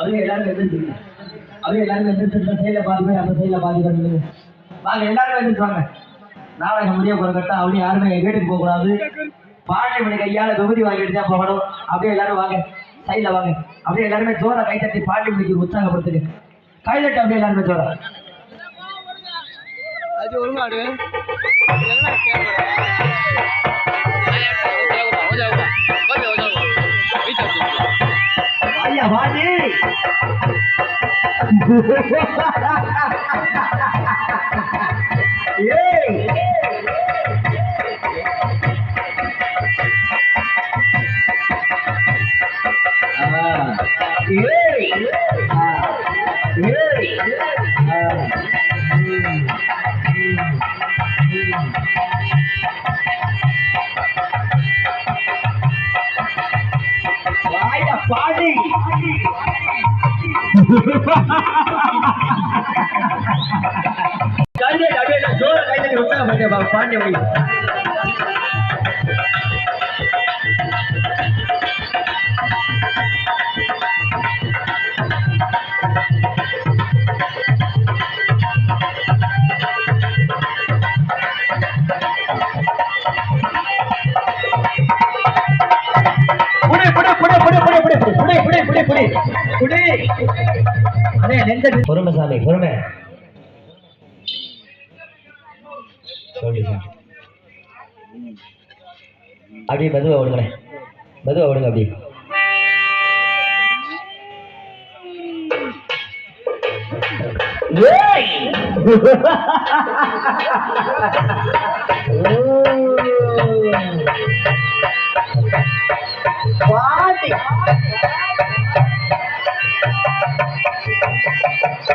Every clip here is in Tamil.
அப்படியே எல்லாரும் எதிர்த்து அப்படியே எல்லாரும் எதிர்த்து இந்த சைடில் பாதி பேர் அந்த சைடில் பாதி பேர் வாங்க எல்லாரும் எதிர்த்து நாளைக்கு முடிய போகிற கட்டம் அப்படியே யாருமே என் வீட்டுக்கு போகக்கூடாது பாண்டி மணி கையால் விபதி வாங்கிட்டு தான் போகணும். அப்படியே எல்லாரும் வாங்க. சைடில் வாங்க. அப்படியே எல்லாருமே ஜோரா கை தட்டி பாண்டி மணிக்கு உற்சாகப்படுத்துங்க. கை தட்டு அப்படியே எல்லாருமே ஜோரா. அது ஒழுங்காடு. என்ன வாயா வாடி. ஏய். ஏய். ஏய் ஏய். பாண்டிய மொழி புடி புடி புடி புடி புடி புடி புடி புடி புடி புடி பொறுமை சாமி பொறுமை. அப்படி மெதுவா ஓடுங்க மெதுவா ஓடுங்க அப்படி பாட்டி. Thank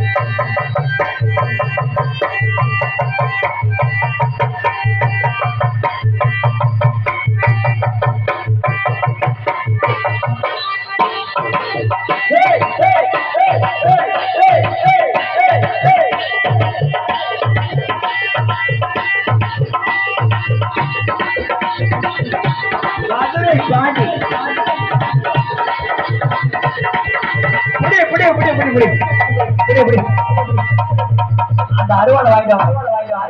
you. அந்த அருவாளை வாங்கிட்டாங்க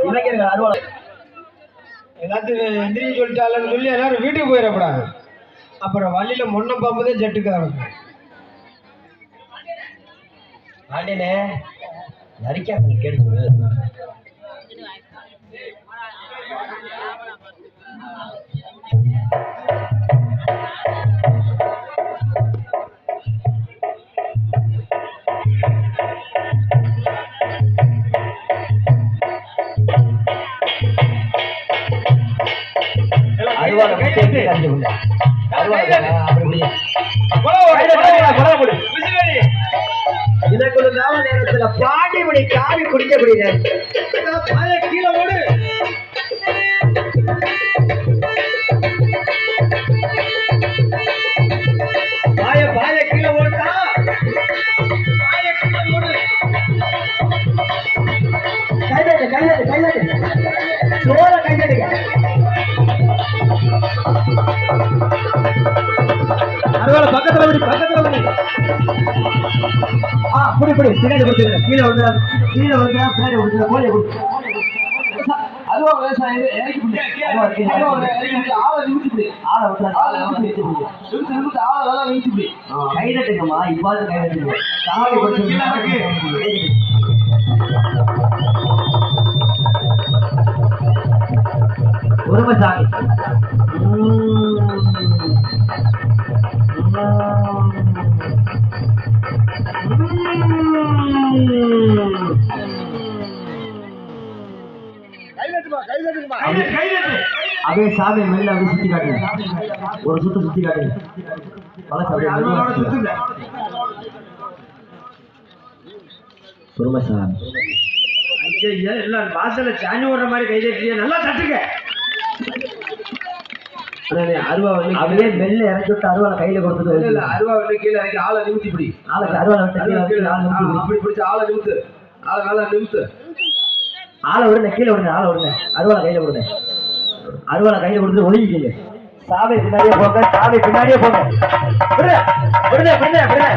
இளைஞர்கள் அருவாளை. எல்லாத்துக்கும் எந்திரிச்சு சொல்லி எல்லாரும் வீட்டுக்கு போயிடக்கூடாது. அப்புறம் வழியில முன்ன பாம்பு தான் ஜட்டுக்காரன் ஆண்டினே நரிக்காம கேட்டு அருவாளை மட்டும் எப்படி கரைஞ்சு கொள்ள அருவாளை காவி குடிக்கப்படுகிறேன் இப்படி பின்னாடி கொடுத்துருங்க. கீழே வந்து கீழே வந்து பின்னாடி கொடுத்துருங்க கோழியை கொடுத்துருங்க அதுவா விவசாயி? ஆளை நிமிச்சு ஆளை ஆளை நிமிச்சு நிமிச்சு நிமிச்சு ஆளை வேலை நிமிச்சு கை தட்டுங்கம்மா. இவ்வாறு கை தட்டுங்க. தாவடி கொடுத்து அப்படியே சாமி மெல்ல அப்படியே சுத்தி காட்டுங்க ஒரு சுத்து சுத்தி காட்டுங்க அப்படியே எல்லாம் வாசல்ல சாஞ்சி ஓடுற மாதிரி கை தட்டியே. நல்லா தட்டுங்க. அண்ணே, அருவா வந்து அப்படியே மெல்ல இறக்கி விட்டு அருவாளை கையில இல்ல, இல்ல, கொடுத்துட்டு அருவா வந்து கீழே இறக்கி ஆளை நிமித்தி பிடி. நாளைக்கு அருவாளை விட்டு. அப்படி பிடிச்சு ஆளை நிமித்து. ஆளை நல்லா நிமித்து. ஆளை விடுங்க கீழே விடுங்க ஆளை விடுங்க. அருவாளை கையில விடுங்க அருவாளை கையில கொடுத்து ஒழுங்கிக்கீங்க சாவை பின்னாடியே போங்க சாவை பின்னாடியே போங்க. விடுங்க, விடுங்க, விடுங்க, விடுங்க.